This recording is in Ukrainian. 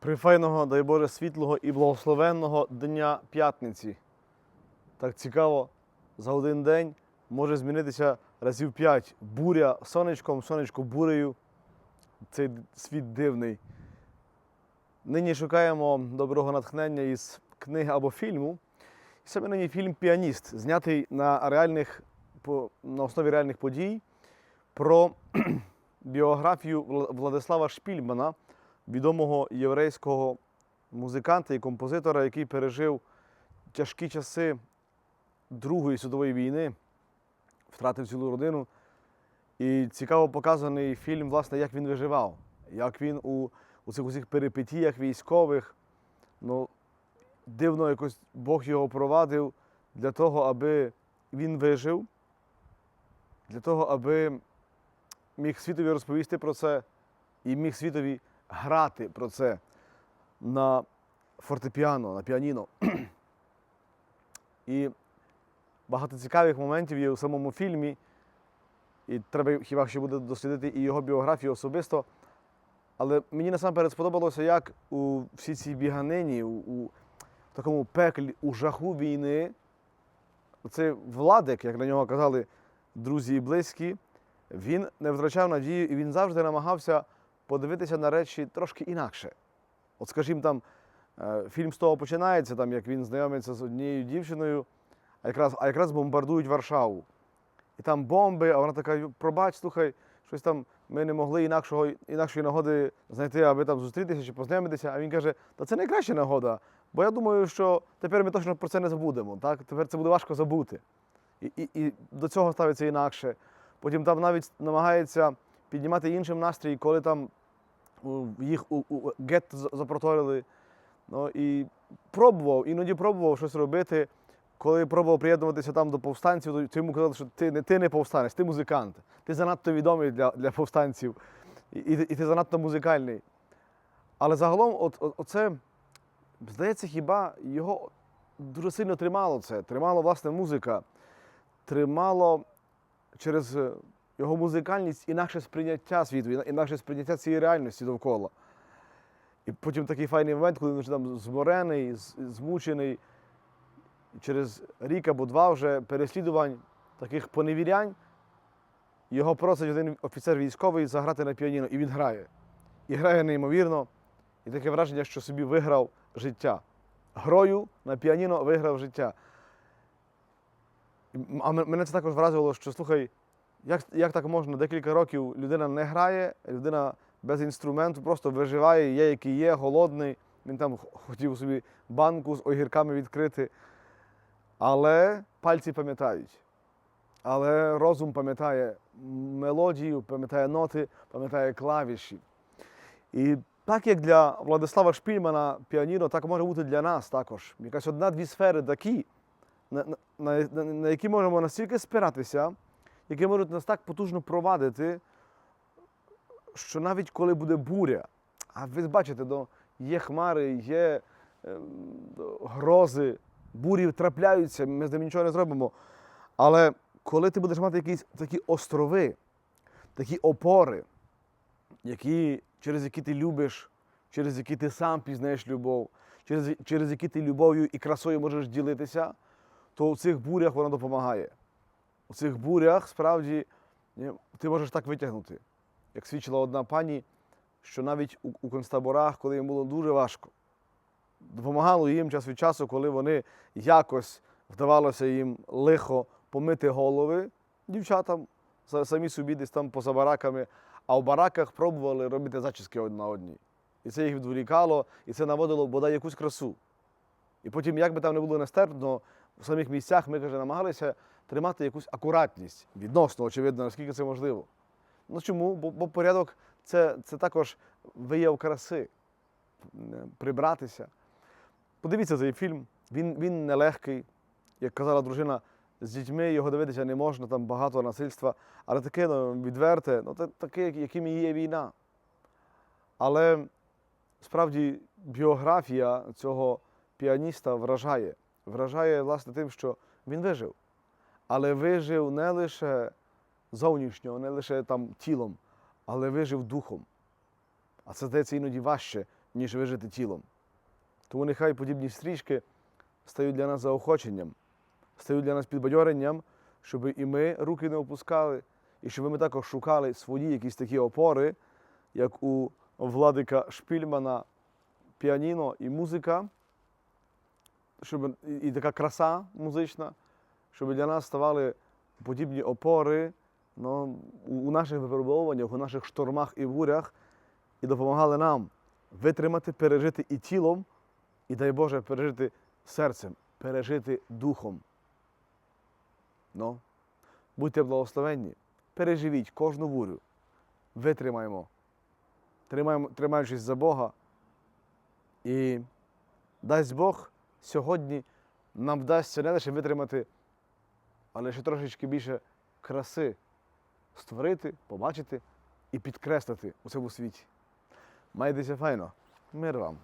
Прифайного, дай Боже, світлого і благословенного дня п'ятниці. Так цікаво, за один день може змінитися разів п'ять. Буря сонечком, сонечко бурею. Цей світ дивний. Нині шукаємо доброго натхнення із книги або фільму. І саме нині фільм Піаніст, знятий на, реальних, на основі реальних подій про біографію Владислава Шпільмана, відомого єврейського музиканта і композитора, який пережив тяжкі часи Другої світової війни, втратив цілу родину. І цікаво показаний фільм, власне, як він виживав, як він у, у цих усіх перипетіях військових, ну, дивно якось Бог його провадив для того, аби він вижив, для того, аби міг світові розповісти про це і міг світові грати про це на фортепіано, на піаніно. І багато цікавих моментів є у самому фільмі. І треба хіба що буде дослідити і його біографію особисто. Але мені насамперед сподобалося, як у всій цій біганині, у, у такому пеклі, у жаху війни, цей владик, як на нього казали друзі і близькі, він не втрачав надію і він завжди намагався подивитися на речі трошки інакше. От, скажімо, там е, фільм з того починається, там, як він знайомиться з однією дівчиною, а якраз, а якраз бомбардують Варшаву. І там бомби, а вона така, пробач, слухай, щось там ми не могли інакшого, інакшої нагоди знайти, аби там зустрітися чи познайомитися. А він каже, та це найкраща нагода, бо я думаю, що тепер ми точно про це не забудемо. Так? Тепер це буде важко забути. І, і, і до цього ставиться інакше. Потім там навіть намагається піднімати іншим настрій, коли там їх у, у за- запроторили. Ну, і пробував, іноді пробував щось робити. Коли пробував приєднуватися там до повстанців, то йому казали, що ти не, ти не повстанець, ти музикант. Ти занадто відомий для, для повстанців, і, і, і ти занадто музикальний. Але загалом, от, от, оце, здається, хіба його дуже сильно тримало це. Тримало, власне, музика, тримало через його музикальність інакше сприйняття світу, іна- інакше сприйняття цієї реальності довкола. І потім такий файний момент, коли він вже там зморений, змучений, через рік або два вже переслідувань таких поневірянь, його просить один офіцер військовий заграти на піаніно, і він грає. І грає неймовірно, і таке враження, що собі виграв життя. Грою на піаніно виграв життя. А мене це також вразило, що слухай, як, як так можна? Декілька років людина не грає, людина без інструменту просто виживає, є, який є, голодний. Він там хотів собі банку з огірками відкрити. Але пальці пам'ятають. Але розум пам'ятає мелодію, пам'ятає ноти, пам'ятає клавіші. І так як для Владислава Шпільмана піаніно, так може бути для нас також. Якась одна-дві сфери такі, на, на, на, на- які можемо настільки спиратися, які можуть нас так потужно провадити, що навіть коли буде буря, а ви бачите, ну, є хмари, є ем, грози, бурі трапляються, ми з ними нічого не зробимо. Але коли ти будеш мати якісь такі острови, такі опори, які, через які ти любиш, через які ти сам пізнаєш любов, через, через які ти любов'ю і красою можеш ділитися, то у цих бурях вона допомагає. У цих бурях справді ти можеш так витягнути. Як свідчила одна пані, що навіть у, у концтаборах, коли їм було дуже важко, допомагало їм час від часу, коли вони якось вдавалося їм лихо помити голови дівчатам самі собі десь там поза бараками, а в бараках пробували робити зачіски одна одній. І це їх відволікало, і це наводило бодай якусь красу. І потім, як би там не було нестерпно, в самих місцях ми каже, намагалися тримати якусь акуратність відносно, очевидно, наскільки це можливо. Ну чому? Бо, бо порядок це, це також вияв краси, прибратися. Подивіться цей фільм. Він, він нелегкий. Як казала дружина, з дітьми його дивитися не можна, там багато насильства, але таке ну, відверте, ну, таке, яким і є війна. Але справді біографія цього піаніста вражає. Вражає, власне, тим, що він вижив. Але вижив не лише зовнішньо, не лише там тілом, але вижив духом. А це здається іноді важче, ніж вижити тілом. Тому нехай подібні стрічки стають для нас заохоченням, стають для нас підбадьоренням, щоб і ми руки не опускали, і щоб ми також шукали свої якісь такі опори, як у владика Шпільмана піаніно і музика, щоб і, така краса музична, щоб для нас ставали подібні опори ну, у, наших випробовуваннях, у наших штормах і бурях, і допомагали нам витримати, пережити і тілом, і дай Боже, пережити серцем, пережити духом. Ну, будьте благословенні, переживіть кожну бурю, витримаємо, тримаємо, тримаючись за Бога. І дасть Бог сьогодні нам вдасться не лише витримати, але ще трошечки більше краси створити, побачити і підкреслити у цьому світі. Майтеся файно. Мир вам!